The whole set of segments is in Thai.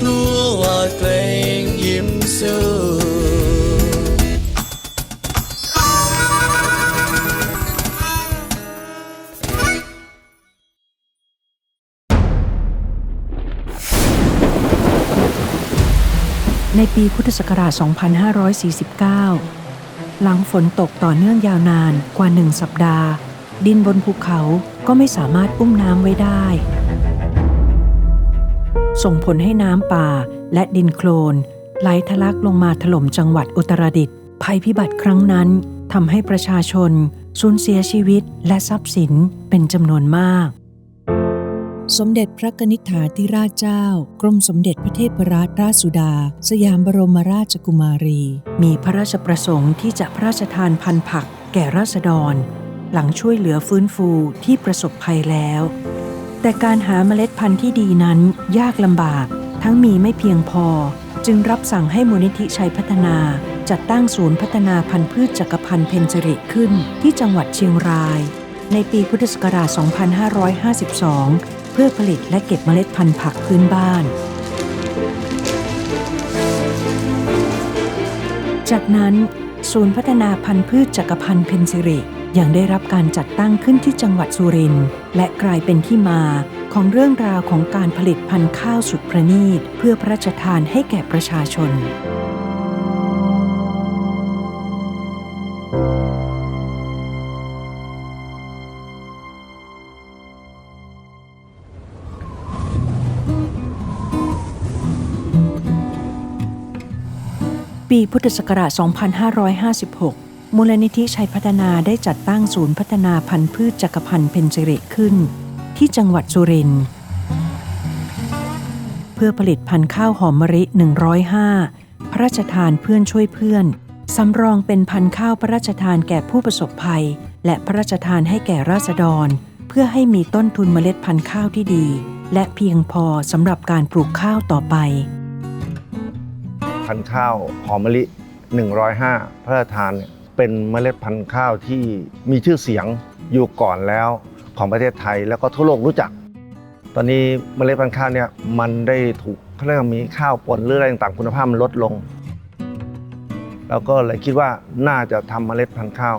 กลัวว่าเกรงยิ้มสู้ในปีพุทธศักราช 2549 หลังฝนตกต่อเนื่องยาวนานกว่าหนึ่งสัปดาห์ ดินบนภูเขาก็ไม่สามารถอุ้มน้ำไว้ได้ ส่งผลให้น้ำป่าและดินโคลนไหลทะลักลงมาถล่มจังหวัดอุตรดิตถ์ภัยพิบัติครั้งนั้นทำให้ประชาชนสูญเสียชีวิตและทรัพย์สินเป็นจำนวนมาก สมเด็จพระกนิษฐาธิราชเจ้า กรมสมเด็จพระเทพรัตนราชสุดา สยามบรมราชกุมารี มีพระราชประสงค์ที่จะพระราชทานพันธุ์ผักแก่ราษฎร หลังช่วยเหลือฟื้นฟูที่ประสบภัยแล้ว แต่การหาเมล็ดพันธุ์ที่ดีนั้นยากลำบาก ทั้งมีไม่เพียงพอ จึงรับสั่งให้มูลนิธิชัยพัฒนา จัดตั้งศูนย์พัฒนาพันธุ์พืชจักรพันธุ์เพนจริขึ้นที่จังหวัดเชียงราย ในปีพุทธศักราช 2552 เพื่อผลิตและเก็บเมล็ดพันธุ์ผักพื้นบ้าน จากนั้น ศูนย์พัฒนาพันธุ์พืชจักรพันธุ์เพนซิริ ยังได้รับการจัดตั้งขึ้นที่จังหวัดสุรินทร์และกลายเป็นที่มาของเรื่องราวของการผลิตพันธุ์ข้าวสุดประณีต เพื่อพระราชทานให้แก่ประชาชน ปีพุทธศักราช 2556 มูลนิธิชัยพัฒนาได้จัดตั้งศูนย์พัฒนาพันธุ์พืชจักรพันธ์เพนจิริขึ้น ที่จังหวัดสุรินทร์เพื่อผลิตพันธุ์ข้าวหอมมะลิ 105 พระราชทานเพื่อนช่วยเพื่อนสำรองเป็นพันธุ์ข้าวพระราชทานแก่ผู้ประสบภัย และพระราชทานให้แก่ราษฎร เพื่อให้มีต้นทุนเมล็ดพันธุ์ข้าวที่ดี และเพียงพอสำหรับการปลูกข้าวต่อไป พันธุ์ข้าวหอมมะลิ 105 พระราชทานเนี่ย เป็นเมล็ดพันธุ์ข้าวที่มีชื่อเสียงอยู่ก่อนแล้วของประเทศไทยแล้วก็ทั่วโลกรู้จัก ตอนนี้เมล็ดพันธุ์ข้าวเนี่ยมันได้ถูกเขาเรียกมีข้าวปนหรืออะไรต่างๆคุณภาพมันลดลงแล้วก็เลยคิดว่าน่าจะทำเมล็ดพันธุ์ข้าว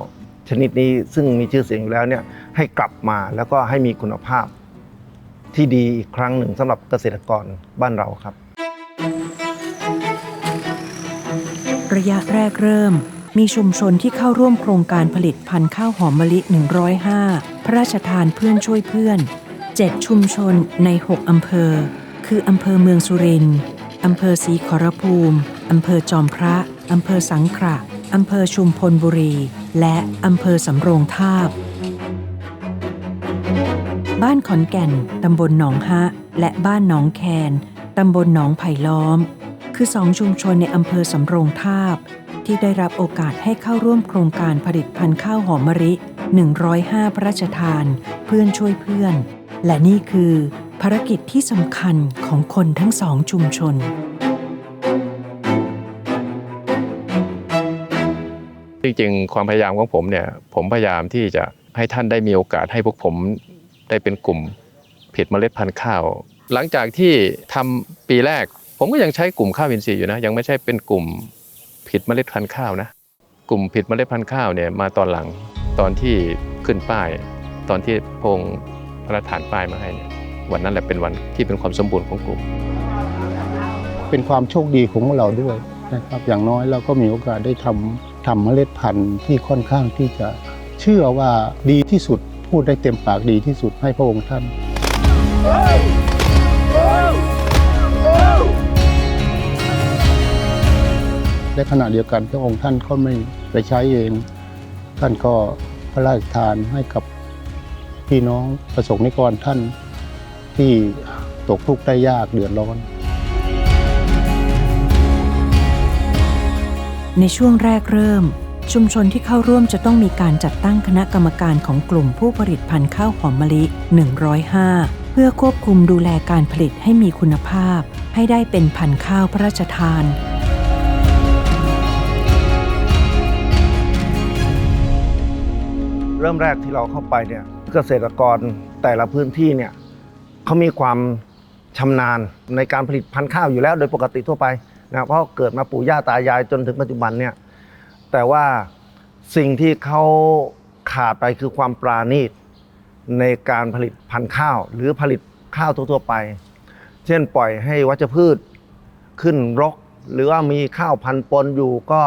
ชนิดนี้ซึ่งมีชื่อเสียงอยู่แล้วเนี่ยให้กลับมาแล้วก็ให้มีคุณภาพที่ดีอีกครั้งหนึ่งสำหรับเกษตรกรบ้านเราครับ ระยะแรกเริ่ม มีชุมชนที่เข้าร่วมโครงการผลิตพันธุ์ข้าวหอมมะลิ 105 พระราชทานเพื่อนช่วยเพื่อน 7 ชุมชนใน 6 อำเภอ คืออำเภอเมืองสุรินทร์อำเภอศรีขอรภูมิ อำเภอจอมพระ อำเภอสังขละอำเภอชุมพลบุรี และอำเภอสำโรงทาบ บ้านขอนแก่น ตำบลหนองฮะ และบ้านหนองแคน ตำบลหนองไผ่ล้อม คือสองชุมชนในอำเภอสำโรงทาบ ที่ได้รับโอกาสให้เข้าร่วมโครงการผลิตพันธุ์ข้าวหอมมะลิ105 พระราชทาน เพื่อนช่วยเพื่อน และนี่คือ ภารกิจที่สำคัญของคนทั้งสองชุมชนจริงๆความพยายามของผมเนี่ยผมพยายามที่จะให้ท่านได้มีโอกาสให้พวกผมได้เป็นกลุ่มผิดเมล็ดพันธุ์ข้าว หลังจากที่ทำปีแรก ผมก็ยังใช้กลุ่มข้าวอินทรีย์อยู่นะยังไม่ใช่เป็นกลุ่ม ผิดเมล็ดพันธุ์ข้าวนะ กลุ่มผิดเมล็ดพันธุ์ข้าวเนี่ยมาตอนหลังตอนที่ขึ้นป้าย ตอนที่พงพระราชทานป้ายมาให้เนี่ยวันนั้นแหละเป็นวันที่เป็นความสมบูรณ์ของกลุ่ม เป็นความโชคดีของเราด้วยนะครับ อย่างน้อยเราก็มีโอกาสได้ทำทำเมล็ดพันธุ์ที่ค่อนข้างที่จะเชื่อว่าดีที่สุดพูดได้เต็มปากดีที่สุดให้พระองค์ท่าน และขณะเดียวกันพระองค์ท่านก็ไม่ไปใช้เอง ท่านก็พระราชทานให้กับพี่น้องประสงค์นิกรท่านที่ตกทุกข์ได้ยากเดือดร้อน ในช่วงแรกเริ่ม ชุมชนที่เข้าร่วมจะต้องมีการจัดตั้งคณะกรรมการของกลุ่มผู้ผลิตพันธุ์ข้าวหอมมะลิ 105 เพื่อควบคุมดูแลการผลิตให้มีคุณภาพ ให้ได้เป็นพันธุ์ข้าวพระราชทาน เริ่มแรกที่เราเข้าไปเนี่ยเกษตรกรแต่ละพื้นที่เนี่ยเขามีความชำนาญในการผลิตพันธุ์ข้าวอยู่แล้วโดยปกติทั่วไปนะเพราะเกิดมาปู่ย่าตายายจนถึงปัจจุบันเนี่ยแต่ว่าสิ่งที่เขาขาดไปคือความปราณีตในการผลิตพันธุ์ข้าว หรือผลิตข้าวทั่วๆไป เช่นปล่อยให้วัชพืชขึ้นรก หรือว่ามีข้าวพันธุ์ปนอยู่ก็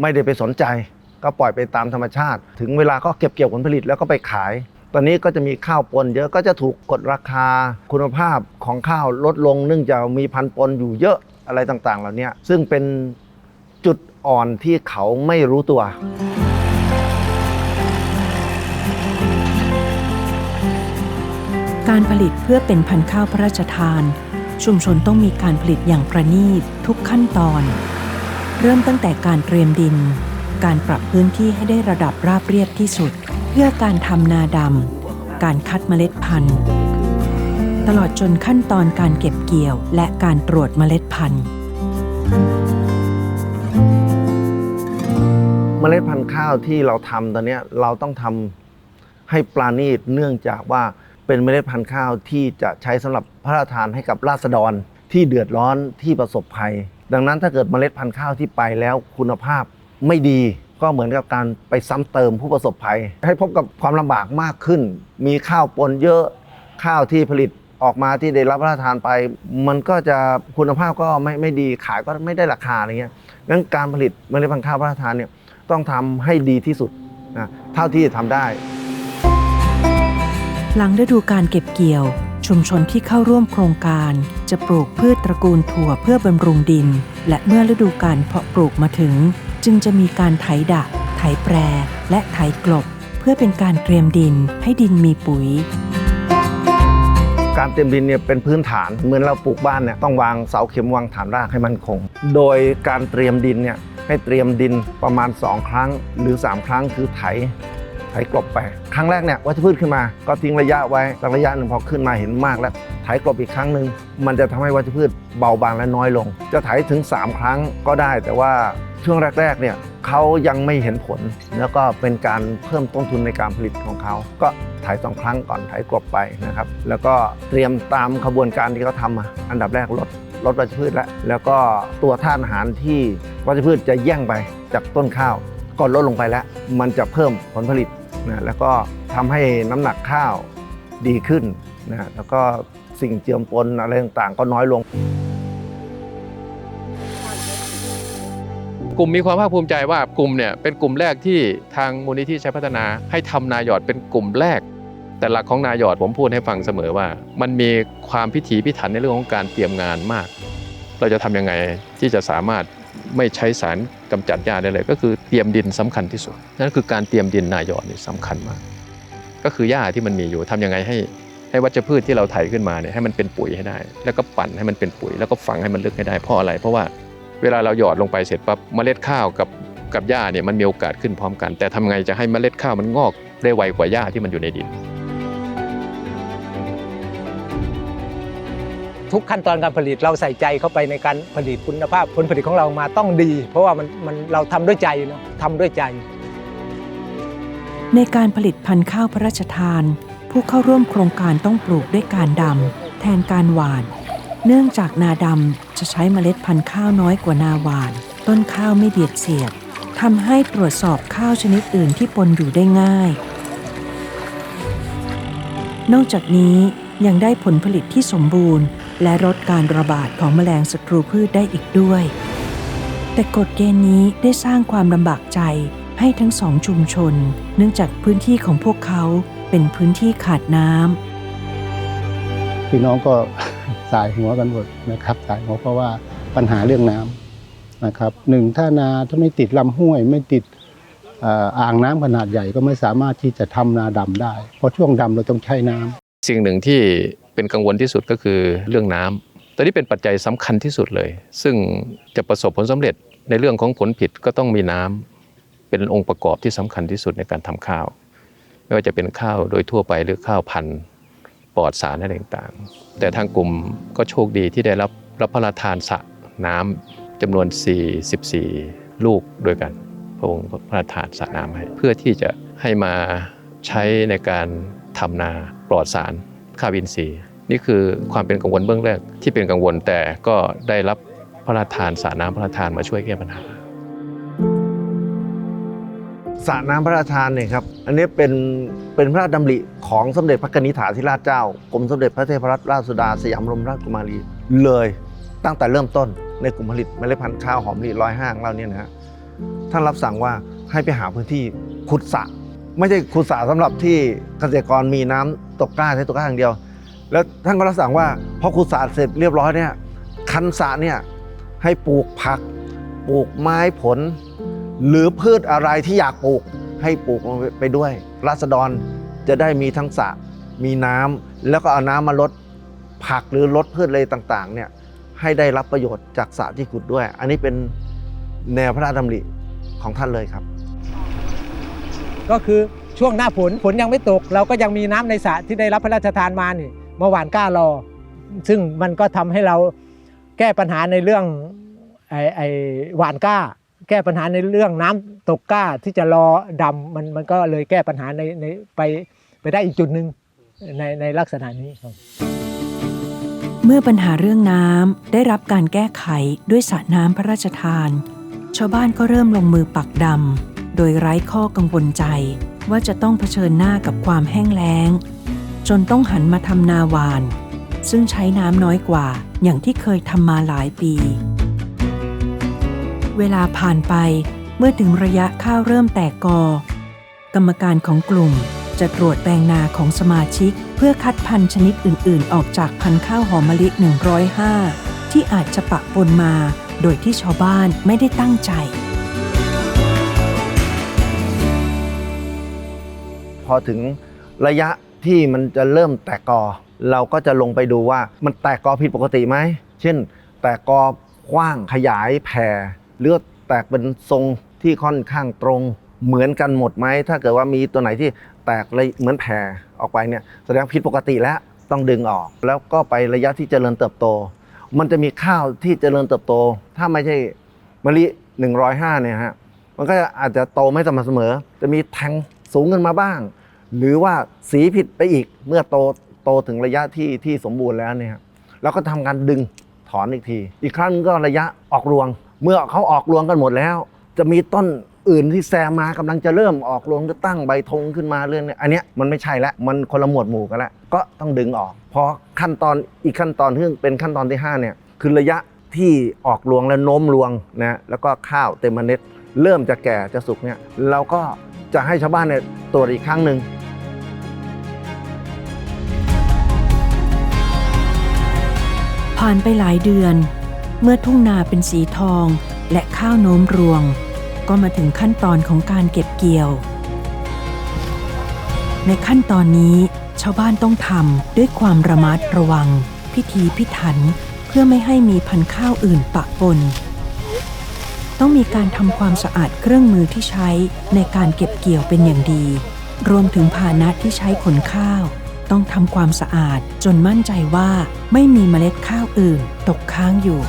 ไม่ได้ไปสนใจ ก็ปล่อยไปตามธรรมชาติ ถึงเวลาก็เก็บเกี่ยวผลผลิตแล้วก็ไปขาย ตอนนี้ก็จะมีข้าวปนเยอะก็จะถูกกดราคาคุณภาพของข้าวลดลงเนื่องจากมีพันปนอยู่เยอะอะไรต่างๆ เหล่านี้ซึ่งเป็นจุดอ่อนที่เขาไม่รู้ตัว การผลิตเพื่อเป็นพันธุ์ข้าวพระราชทาน ชุมชนต้องมีการผลิตอย่างประณีตทุกขั้นตอน เริ่มตั้งแต่การเตรียมดิน การปรับพื้นที่ให้ได้ระดับราบเรียบที่สุด เพื่อการทำนาดำ การคัดเมล็ดพันธุ์ ตลอดจนขั้นตอนการเก็บเกี่ยว และการตรวจเมล็ดพันธุ์เมล็ดพันธุ์ข้าวที่เราทำตอนนี้เราต้องทำให้ปราณีตเนื่องจากว่าเป็นเมล็ดพันธุ์ข้าวที่จะใช้สำหรับพระราชทานให้กับราษฎรที่เดือดร้อนที่ประสบภัย ดังนั้นถ้าเกิดเมล็ดพันธุ์ข้าวที่ไปแล้วคุณภาพ ไม่ดีก็เหมือนกับการไปซ้ำเติมผู้ประสบภัย ให้พบกับความลำบากมากขึ้น มีข้าวปนเยอะข้าวที่ผลิตออกมาที่ได้รับพระราชทานไป มันก็จะคุณภาพก็ไม่ไม่ดีขายก็ไม่ได้ราคาอะไรเงี้ยงั้นการผลิตเมล็ดพันธุ์ข้าวพระราชทานเนี่ยต้องทำให้ดีที่สุดนะเท่าที่จะทำได้ หลังฤดูการเก็บเกี่ยว ชุมชนที่เข้าร่วมโครงการ จะปลูกพืชตระกูลถั่วเพื่อบำรุงดิน และเมื่อฤดูการเพาะปลูกมาถึง จึงจะมีการไถดะ ไถแปร และไถกลบ เพื่อเป็นการเตรียมดินให้ดินมีปุ๋ย การเตรียมดินเนี่ยเป็นพื้นฐานเหมือนเราปลูกบ้านเนี่ยต้องวางเสาเข็มวางฐานรากให้มันคง โดยการเตรียมดินเนี่ยให้เตรียมดินประมาณ 2 ครั้งหรือ 3 ครั้งคือไถไถกลบไป ครั้งแรกเนี่ยวัชพืชขึ้นมา ก็ทิ้งระยะไว้สักระยะหนึ่งพอขึ้นมาเห็นมากแล้วไถกลบอีกครั้งหนึ่งมันจะทำให้วัชพืชเบาบางและน้อยลง จะไถถึง 3 ครั้งก็ได้ แต่ว่า ช่วงแรกๆเนี่ยเขายังไม่เห็นผล แล้วก็เป็นการเพิ่มต้นทุนในการผลิตของเขา ก็ไถสองครั้งก่อนไถกลบไปนะครับ แล้วก็เตรียมตามขบวนการที่เขาทำมาอันดับแรกลดลดวัชพืชแล้วแล้วก็ตัวธาตุอาหารที่วัชพืชจะแย่งไปจากต้นข้าวก็ลดลงไปแล้ว มันจะเพิ่มผลผลิตนะแล้วก็ทำให้น้ำหนักข้าวดีขึ้นนะแล้วก็สิ่งเจือมปนอะไรต่างๆ ก็น้อยลง กลุ่มมีความภาคภูมิใจว่ากลุ่มเนี่ยเป็นกลุ่มแรกที่ทางมูลนิธิชัยพัฒนาให้ทำนายอดเป็นกลุ่มแรก แต่หลักของนายอดผมพูดให้ฟังเสมอว่า มันมีความพิถีพิถันในเรื่องของการเตรียมงานมาก เราจะทำยังไงที่จะสามารถไม่ใช้สารกำจัดหญ้าได้เลย ก็คือเตรียมดินสำคัญที่สุดนั่นคือการเตรียมดินนายอดนี่สำคัญมาก ก็คือหญ้าที่มันมีอยู่ทำยังไงให้ให้วัชพืชที่เราไถขึ้นมาเนี่ยให้มันเป็นปุ๋ยให้ได้ แล้วก็ปั่นให้มันเป็นปุ๋ย แล้วก็ฝังให้มันลึกให้ได้เพราะอะไร เพราะว่า เวลาเราหยอดลงไปเสร็จปั๊บเมล็ดข้าวกับกับหญ้าเนี่ยมันมีโอกาสขึ้นพร้อมกัน แต่ทำไงจะให้เมล็ดข้าวมันงอกได้ไวกว่าหญ้าที่มันอยู่ในดิน ทุกขั้นตอนการผลิตเราใส่ใจเข้าไปในการผลิตคุณภาพผลผลิตของเรามาต้องดี เพราะว่ามันมันเราทำด้วยใจเนาะทำด้วยใจ ในการผลิตพันธุ์ข้าวพระราชทาน ผู้เข้าร่วมโครงการต้องปลูกด้วยการดำแทนการหว่าน เนื่องจากนาดำจะใช้เมล็ดพันธุ์ข้าวน้อยกว่านาหวาน ต้นข้าวไม่เบียดเสียดทำให้ตรวจสอบข้าวชนิดอื่นที่ปนอยู่ได้ง่าย นอกจากนี้ยังได้ผลผลิตที่สมบูรณ์ และลดการระบาดของแมลงศัตรูพืชได้อีกด้วย แต่กฎเกณฑ์นี้ได้สร้างความลำบากใจให้ทั้งสองชุมชน เนื่องจากพื้นที่ของพวกเขาเป็นพื้นที่ขาดน้ำพี่น้องก็ สายหัวกันหมดนะครับ สายหัวเพราะว่าปัญหาเรื่องน้ำนะครับหนึ่งถ้านาถ้าไม่ติดลำห้วย ไม่ติดอ่ออ่างน้ำขนาดใหญ่ก็ไม่สามารถที่จะทำนาดำได้ เพราะช่วงดำเราต้องใช้น้ำสิ่งหนึ่งที่เป็นกังวลที่สุดก็คือเรื่องน้ำตอนนี้เป็นปัจจัยสำคัญที่สุดเลย ซึ่งจะประสบผลสำเร็จในเรื่องของผลผิดก็ต้องมีน้ำเป็นองค์ประกอบที่สำคัญที่สุดในการทำข้าว ไม่ว่าจะเป็นข้าวโดยทั่วไปหรือข้าวพันธุ์ ปลอดสารอะไรต่างๆ แต่ทางกลุ่มก็โชคดีที่ได้รับรับพระราชทานสระน้ำจำนวน 44 ลูกด้วยกัน พระองค์พระราชทานสระน้ำให้ เพื่อที่จะให้มาใช้ในการทำนาปลอดสารข้าวินทรีนี่คือความเป็นกังวลเบื้องแรกที่เป็นกังวลแต่ก็ได้รับพระราชทานสระน้ำพระราชทานมาช่วยแก้ปัญหา สระน้ำพระราชทานเนี่ยครับ อันนี้เป็นเป็นพระราชดำริของสมเด็จพระกนิษฐาธิราชเจ้ากรมสมเด็จพระเทพรัตนราชสุดาสยามบรมราชกุมารีเลยตั้งแต่เริ่มต้นในกลุ่มผลิตเมล็ดพันธุ์ข้าวหอมมะลิร้อยห้างเราเนี่ยนะฮะท่านรับสั่งว่าให้ไปหาพื้นที่ขุดสระไม่ใช่ขุดสระสำหรับที่เกษตรกรมีน้ำตกกล้าใช้ตกกล้าอย่างเดียว แล้วท่านก็รับสั่งว่าพอขุดสระเสร็จเรียบร้อยเนี่ยคันสระเนี่ยให้ปลูกผัก ปลูกไม้ผล หรือพืชอะไรที่อยากปลูกให้ปลูกไปด้วยราษฎรจะได้มีทั้งสระมีน้ำแล้วก็เอาน้ำมาลดผักหรือลดพืชอะไรต่างๆเนี่ยให้ได้รับประโยชน์จากสระที่ขุดด้วย อันนี้เป็นแนวพระราชดำริของท่านเลยครับ ก็คือช่วงหน้าฝนฝนยังไม่ตก เราก็ยังมีน้ำในสระที่ได้รับพระราชทานมานี่มื่อวานกล้ารอ ซึ่งมันก็ทำให้เราแก้ปัญหาในเรื่องไอ้ไอ้หวานกล้า แก้ปัญหาในเรื่องน้ำตกก้าที่จะรอดำมันมันก็เลยแก้ปัญหาในในไปไปได้อีกจุดหนึ่งในในลักษณะนี้ครับเมื่อปัญหาเรื่องน้ำได้รับการแก้ไขด้วยสระน้ำพระราชทาน ชาวบ้านก็เริ่มลงมือปักดำโดยไร้ข้อกังวลใจว่าจะต้องเผชิญหน้ากับความแห้งแล้ง จนต้องหันมาทำนาหวาน ซึ่งใช้น้ำน้อยกว่าอย่างที่เคยทำมาหลายปี เวลาผ่านไปเมื่อถึงระยะข้าวเริ่มแตกกอ กรรมการของกลุ่มจะตรวจแปลงนาของสมาชิก เพื่อคัดพันธุ์ชนิดอื่น ๆ ออกจากพันธุ์ข้าวหอมมะลิ 105 ที่อาจจะปะปนมา โดยที่ชาวบ้านไม่ได้ตั้งใจ พอถึงระยะที่มันจะเริ่มแตกกอ เราก็จะลงไปดูว่ามันแตกกอผิดปกติไหม เช่น แตกกอกว้างขยายแผ่ หรือดแตกเป็นทรงที่ค่อนข้างตรงเหมือนกันหมดไหม ถ้าเกิดว่ามีตัวไหนที่แตกเลยเหมือนแผ่ออกไปเนี่ยแสดงผิดปกติแล้วต้องดึงออก แล้วก็ไประยะที่เจริญเติบโต มันจะมีข้าวที่เจริญเติบโต ถ้าไม่ใช่มะลิ105เนี่ยฮะมันก็อาจจะโตไม่สม่ำเสมอ จะมีแทงสูงขึ้นมาบ้าง หรือว่าสีผิดไปอีกเมื่อโตโตถึงระยะที่ที่สมบูรณ์แล้วเนี่ยเราก็ทำการดึงถอนอีกที อีกครั้งก็ระยะออกรวง เมื่อเขาออกรวงกันหมดแล้ว จะมีต้นอื่นที่แซมมากำลังจะเริ่มออกรวงจะตั้งใบธงขึ้นมาเรื่องนี้อันเนี้ยมันไม่ใช่แล้วมันคนละหมวดหมู่กันแล้วก็ต้องดึงออกพอขั้นตอนอีกขั้นตอนที่เป็นขั้นตอนที่ห้าเนี่ยคือระยะที่ออกรวงและโน้มรวงนะแล้วก็ข้าวเต็มเมล็ดเริ่มจะแก่จะสุกเนี่ยเราก็จะให้ชาวบ้านเนี่ยตรวจอีกครั้งหนึ่งผ่านไปหลายเดือน เมื่อทุ่งนาเป็นสีทองและข้าวโน้มรวง ก็มาถึงขั้นตอนของการเก็บเกี่ยว ในขั้นตอนนี้ชาวบ้านต้องทำด้วยความระมัดระวัง พิธีพิถันเพื่อไม่ให้มีพันธุ์ข้าวอื่นปะปน ต้องมีการทำความสะอาดเครื่องมือที่ใช้ในการเก็บเกี่ยวเป็นอย่างดี รวมถึงพาหนะที่ใช้ขนข้าว ต้องทำความสะอาดจนมั่นใจว่าไม่มีเมล็ดข้าวอื่นตกค้างอยู่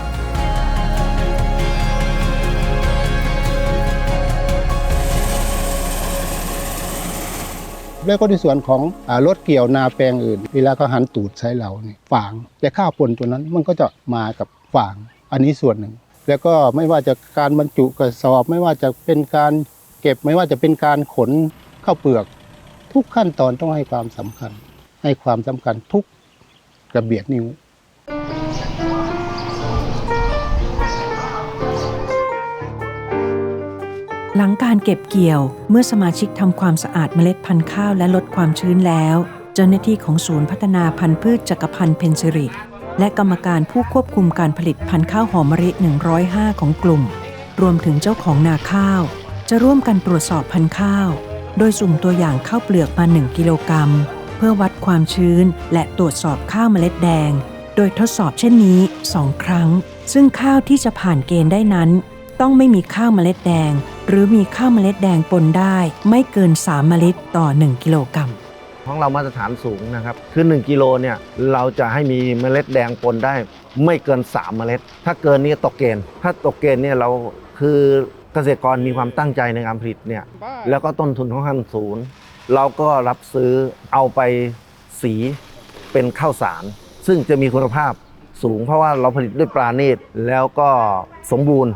แล้วก็ในส่วนของรถเกี่ยวนาแปลงอื่น เวลาเขาหันตูดใช้เราเนี่ยฝาง แต่ข้าวปนตัวนั้นมันก็จะมากับฝาง อันนี้ส่วนหนึ่ง แล้วก็ไม่ว่าจะการบรรจุกระสอบ ไม่ว่าจะเป็นการเก็บไม่ว่าจะเป็นการขนข้าวเปลือก ทุกขั้นตอนต้องให้ความสำคัญ ให้ความสำคัญทุกกระเบียดนิ้ว หลังการเก็บเกี่ยวเมื่อสมาชิกทำความสะอาดเมล็ดพันธุ์ข้าวและลดความชื้นแล้ว เจ้าหน้าที่ของศูนย์พัฒนาพันธุ์พืชจักรพันธ์เพนซิริและกรรมการผู้ควบคุมการผลิตพันธุ์ข้าวหอมมะลิ105 ของกลุ่ม รวมถึงเจ้าของนาข้าว จะร่วมกันตรวจสอบพันธุ์ข้าว โดยสุ่มตัวอย่างข้าวเปลือกมา 1 กิโลกรัม เพื่อวัดความชื้น และตรวจสอบข้าวเมล็ดแดง โดยทดสอบเช่นนี้ 2 ครั้ง ซึ่งข้าวที่จะผ่านเกณฑ์ได้นั้น ต้องไม่มีข้าวเมล็ดแดง หรือมีข้าวเมล็ดแดงปนได้ไม่เกิน 3 เมล็ดต่อ 1 กิโลกรัมของเรามาตรฐานสูงนะครับ คือ 1 กิโลเนี่ยเราจะให้มีเมล็ดแดงปนได้ไม่เกิน 3 เมล็ด ถ้าเกินนี่ตกเกณฑ์ ถ้าตกเกณฑ์เนี่ยเราคือเกษตรกรมีความตั้งใจในการผลิตเนี่ยแล้วก็ต้นทุนของท่านสูงเราก็รับซื้อเอาไปสีเป็นข้าวสาร ซึ่งจะมีคุณภาพสูงเพราะว่าเราผลิตด้วยปลาเนตรแล้วก็สมบูรณ์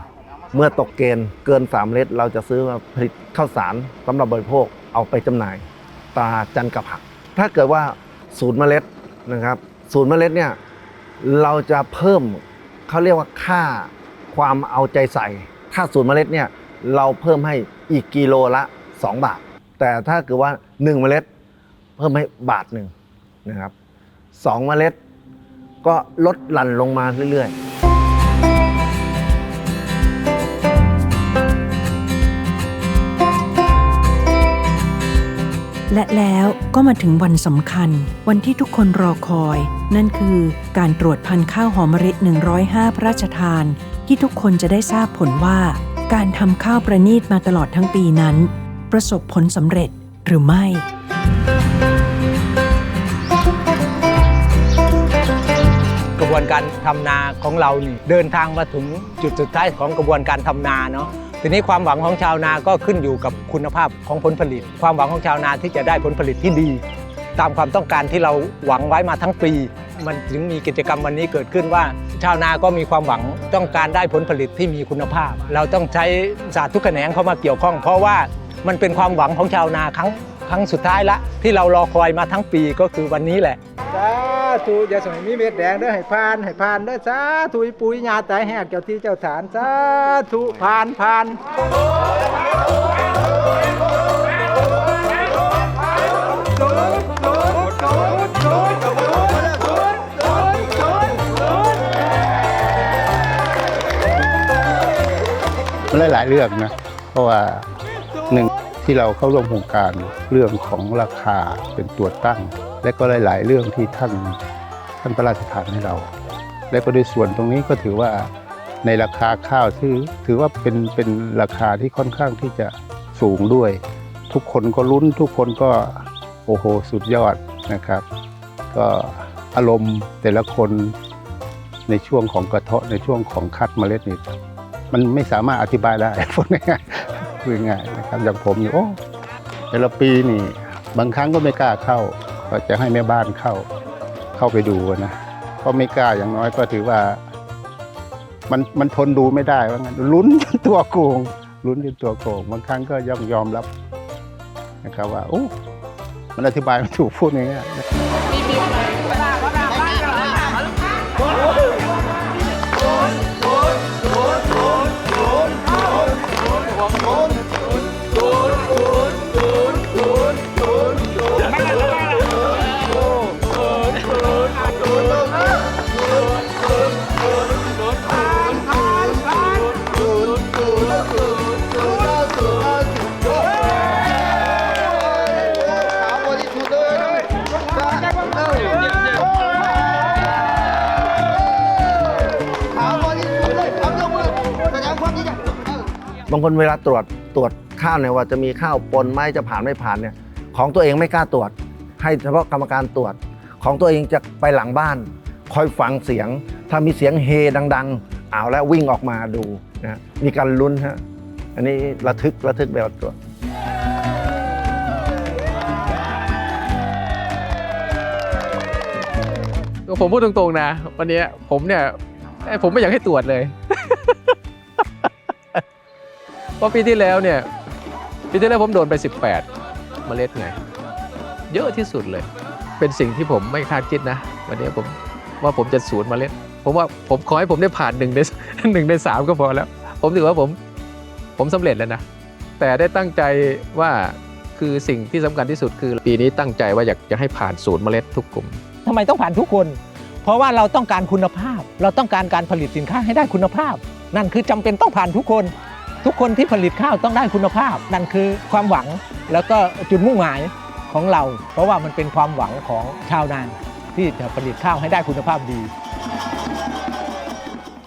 เมื่อตกเกณฑ์เกิน3เมล็ดเราจะซื้อมาผลิตข้าวสารสำหรับบริโภคเอาไปจำหน่ายตาจันกับผัก ถ้าเกิดว่าศูนย์เมล็ดนะครับศูนย์เมล็ดเนี่ยเราจะเพิ่มเขาเรียกว่าค่าความเอาใจใส่ ถ้าศูนย์เมล็ดเนี่ยเราเพิ่มให้อีกกิโลละ 2 บาท แต่ถ้าเกิดว่า 1 เมล็ด เพิ่มให้บาทหนึ่งนะครับสองเมล็ดก็ลดหลั่นลงมาเรื่อยๆ และแล้วก็มาถึงวันสำคัญ วันที่ทุกคนรอคอย นั่นคือการตรวจพันธุ์ข้าวหอมมะลิ105 พระราชทาน ที่ทุกคนจะได้ทราบผลว่า การทำข้าวประณีตมาตลอดทั้งปีนั้น ประสบผลสำเร็จหรือไม่กระบวนการทำนาของเรานี่เดินทางมาถึงจุดสุดท้ายของกระบวนการทำนาเนาะ ทีนี้ความหวังของชาวนาก็ขึ้นอยู่กับคุณภาพของผลผลิต ความหวังของชาวนาที่จะได้ผลผลิตที่ดี ตามความต้องการที่เราหวังไว้มาทั้งปี มันถึงมีกิจกรรมวันนี้เกิดขึ้นว่า ชาวนาก็มีความหวังต้องการได้ผลผลิตที่มีคุณภาพ เราต้องใช้ศาสตร์ทุกแขนงเข้ามาเกี่ยวข้อง เพราะว่ามันเป็นความหวังของชาวนาครั้งครั้งสุดท้ายละที่เรารอคอยมาทั้งปีก็คือวันนี้แหละ ธุอย่าสมัยมีเม็ดแดงเด้อให้ผ่านให้ผ่านเด้อสาธุอีปุ๋ยยาตายแหกเจ้าที่เจ้าฐานสาธุผ่านผ่านมันหลายๆเรื่องนะ เพราะว่าหนึ่งที่เราเข้าร่วมโครงการเรื่องของราคาเป็นตัวตั้ง และก็หลาย ๆ เรื่องที่ท่านท่านพระราชทานให้เรา และก็ด้วยส่วนตรงนี้ก็ถือว่าในราคาข้าวที่ถือว่าเป็นเป็นราคาที่ค่อนข้างที่จะสูงด้วย ทุกคนก็ลุ้นทุกคนก็โอ้โหสุดยอดนะครับ ก็อารมณ์แต่ละคนในช่วงของกระเทาะในช่วงของคัดเมล็ดนี่มันไม่สามารถอธิบายได้พูดง่ายๆพูดง่ายนะครับอย่างผมนี่โอ้แต่ละปีนี่บางครั้งก็ไม่กล้าเข้า ก็จะให้แม่บ้านเข้าเข้าไปดูนะก็ไม่กล้าอย่างน้อยก็ถือว่า มันมันทนดูไม่ได้ว่างั้นลุ้นจนตัวโกงลุ้นจนตัวโกงบางครั้งก็ยอมยอมรับนะครับว่าโอ้มันอธิบายไม่ถูกพูดง่ายๆบางคนเวลาตรวจตรวจข้าวเนี่ยว่าจะมีข้าวปนไหมจะผ่านไม่ผ่านเนี่ยของตัวเองไม่กล้าตรวจ ให้เฉพาะกรรมการตรวจ ของตัวเองจะไปหลังบ้าน คอยฟังเสียง ถ้ามีเสียงเฮดัง ๆเอาแล้ววิ่งออกมาดูนะมีการลุ้นฮะอันนี้ระทึกระทึกแบบตรวจผมพูดตรงๆนะ วันนี้ผมเนี่ยผมไม่อยากให้ตรวจเลย เพราะปีที่แล้วเนี่ยปีที่แล้วผมโดนไป 18 เมล็ดไง เยอะที่สุดเลย เป็นสิ่งที่ผมไม่คาดคิดนะ วันนี้ผมว่าผมจะศูนย์เมล็ด ผมว่าผมขอให้ผมได้ผ่านหนึ่งในหนึ่งในสามก็พอแล้ว ผมถือว่าผมผมสำเร็จแล้วนะ แต่ได้ตั้งใจว่าคือสิ่งที่สำคัญที่สุดคือ ปีนี้ตั้งใจว่าอยากจะให้ผ่านศูนย์เมล็ดทุกกลุ่มทำไมต้องผ่านทุกคน เพราะว่าเราต้องการคุณภาพ เราต้องการการผลิตสินค้าให้ได้คุณภาพ นั่นคือจำเป็นต้องผ่านทุกคน ทุกคนที่ผลิตข้าวต้องได้คุณภาพ นั่นคือความหวังแล้วก็จุดมุ่งหมายของเรา เพราะว่ามันเป็นความหวังของชาวนาที่จะผลิตข้าวให้ได้คุณภาพดี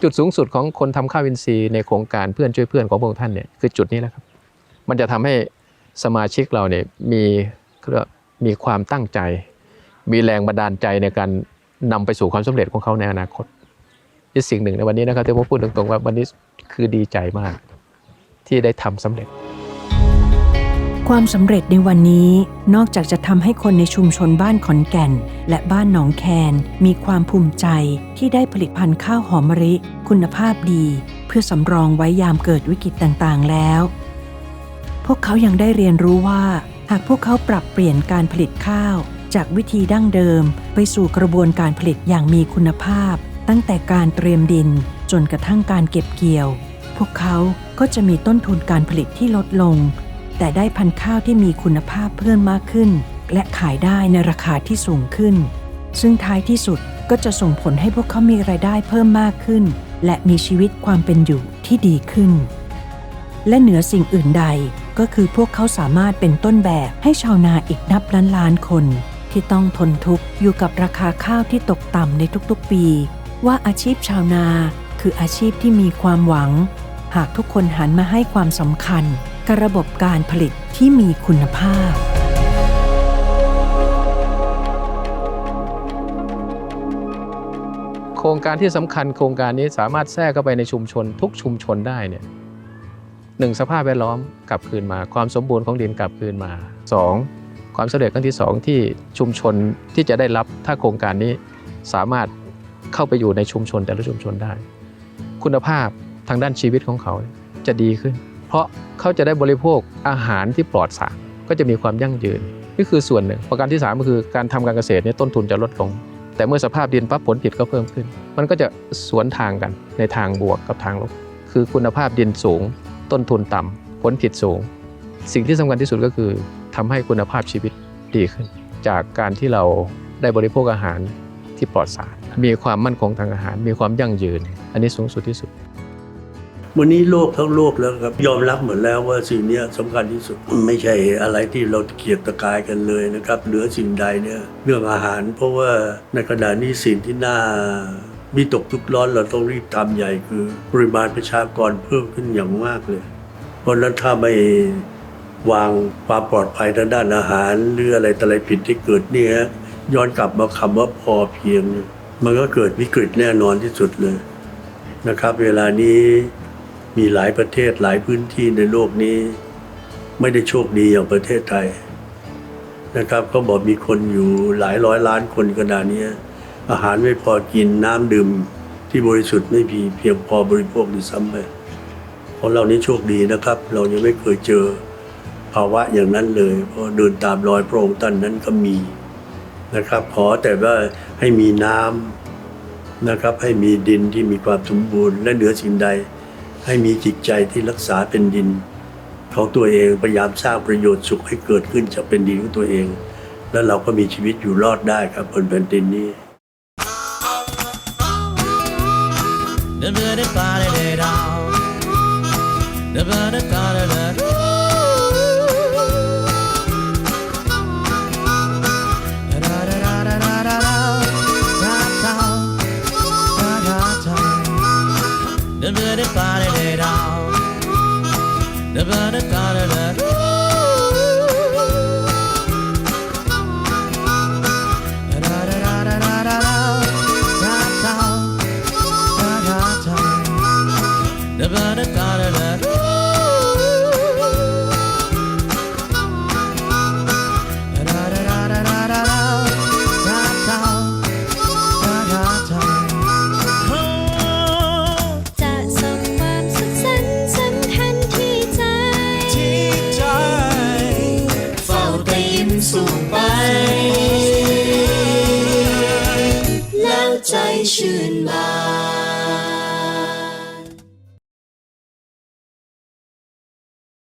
จุดสูงสุดของคนทำข้าวอินทรีย์ในโครงการเพื่อนช่วยเพื่อนของพระองค์ท่านเนี่ยคือจุดนี้แหละครับ มันจะทำให้สมาชิกเราเนี่ยมีเรียกว่ามีความตั้งใจ มีแรงบันดาลใจในการนำไปสู่ความสำเร็จของเขาในอนาคตนี่สิ่งหนึ่งในวันนี้นะครับที่ผมพูดตรงๆว่าวันนี้คือดีใจมาก ที่ได้ทำสำเร็จ ความสำเร็จในวันนี้นอกจากจะทำให้คนในชุมชนบ้านขอนแก่น และบ้านหนองแคน มีความภูมิใจที่ได้ผลิตภัณฑ์ข้าวหอมมะลิคุณภาพดี เพื่อสำรองไว้ยามเกิดวิกฤตต่างๆ แล้ว พวกเขายังได้เรียนรู้ว่า หากพวกเขาปรับเปลี่ยนการผลิตข้าว จากวิธีดั้งเดิม ไปสู่กระบวนการผลิตอย่างมีคุณภาพ ตั้งแต่การเตรียมดินจนกระทั่งการเก็บเกี่ยว พวกเขา ก็จะมีต้นทุนการผลิตที่ลดลง แต่ได้พันธุ์ข้าวที่มีคุณภาพเพิ่มมากขึ้น และขายได้ในราคาที่สูงขึ้น ซึ่งท้ายที่สุดก็จะส่งผลให้พวกเขามีรายได้เพิ่มมากขึ้น และมีชีวิตความเป็นอยู่ที่ดีขึ้น และเหนือสิ่งอื่นใดก็คือพวกเขาสามารถเป็นต้นแบบให้ชาวนาอีกนับล้านล้านคน ที่ต้องทนทุกข์อยู่กับราคาข้าวที่ตกต่ำในทุกๆปี ว่าอาชีพชาวนาคืออาชีพที่มีความหวัง หากทุกคนหันมาให้ความสำคัญกับระบบการผลิตที่มีคุณภาพ โครงการที่สำคัญโครงการนี้สามารถแทรกเข้าไปในชุมชน ทุกชุมชนได้เนี่ยหนึ่งสภาพแวดล้อมกลับคืนมา ความสมบูรณ์ของดินกลับคืนมาสองความสำเร็จครั้งที่สองที่ชุมชนที่จะได้รับถ้าโครงการนี้สามารถเข้าไปอยู่ในชุมชนแต่ละชุมชนได้ คุณภาพ ทางด้านชีวิตของเขาจะดีขึ้น เพราะเขาจะได้บริโภคอาหารที่ปลอดสารก็จะมีความยั่งยืนนี่คือส่วนหนึ่ง ประการที่สามก็คือการทำการเกษตรเนี่ยต้นทุนจะลดลง แต่เมื่อสภาพดินปั๊บผลผลิตก็เพิ่มขึ้น มันก็จะสวนทางกันในทางบวกกับทางลบ คือคุณภาพดินสูง ต้นทุนต่ำผลผลิตสูง สิ่งที่สำคัญที่สุดก็คือทำให้คุณภาพชีวิตดีขึ้น จากการที่เราได้บริโภคอาหารที่ปลอดสาร มีความมั่นคงทางอาหาร มีความยั่งยืน อันนี้สูงสุดที่สุด วันนี้โลกทั้งโลกแล้วครับ ยอมรับเหมดแล้วว่าสิ่งนี้ยสำคัญที่สุดไม่ใช่อะไรที่เราเกียดตะกายกันเลยนะครับเหนือสิ่งใดเนี่ยเรื่องอาหาร เพราะว่าในขณะนี้สิ่งที่น่ามีตกทุกข์ร้อนเราต้องรีบทำใหญ่คือ ปริมาณประชากรเพิ่มขึ้นอย่างมากเลย เพราะฉะนั้นถ้าไม่วางความปลอดภัยทางด้านอาหาร หรืออะไรต่อะไรผิดที่เกิดเนี่ยย้อนกลับมาคำว่าพอเพียงเนี่ยมันก็เกิดวิกฤตแน่นอนที่สุดเลยนะครับ เวลานี้ มีหลายประเทศหลายพื้นที่ในโลกนี้ ไม่ได้โชคดีอย่างประเทศไทย นะครับก็บอกมีคนอยู่หลายร้อยล้านคนขนาดนี้อาหารไม่พอกินน้ำดื่มที่บริสุทธิ์ไม่มีเพียงพอบริโภคด้วยซ้ำไปของเรานี่โชคดีนะครับ เรายังไม่เคยเจอภาวะอย่างนั้นเลย เพราะเดินตามรอยพระองค์ท่านนั้นก็มีนะครับ ขอแต่ว่าให้มีน้ำนะครับให้มีดินที่มีความสมบูรณ์และเหนือสิ่งใด ให้มีจิตใจที่รักษาเป็นดิน ของตัวเองพยายามสร้างประโยชน์สุขให้เกิดขึ้นจากเป็นดินของตัวเอง แล้วเราก็มีชีวิตอยู่รอดได้ครับบนแผ่นดินนี้ จะ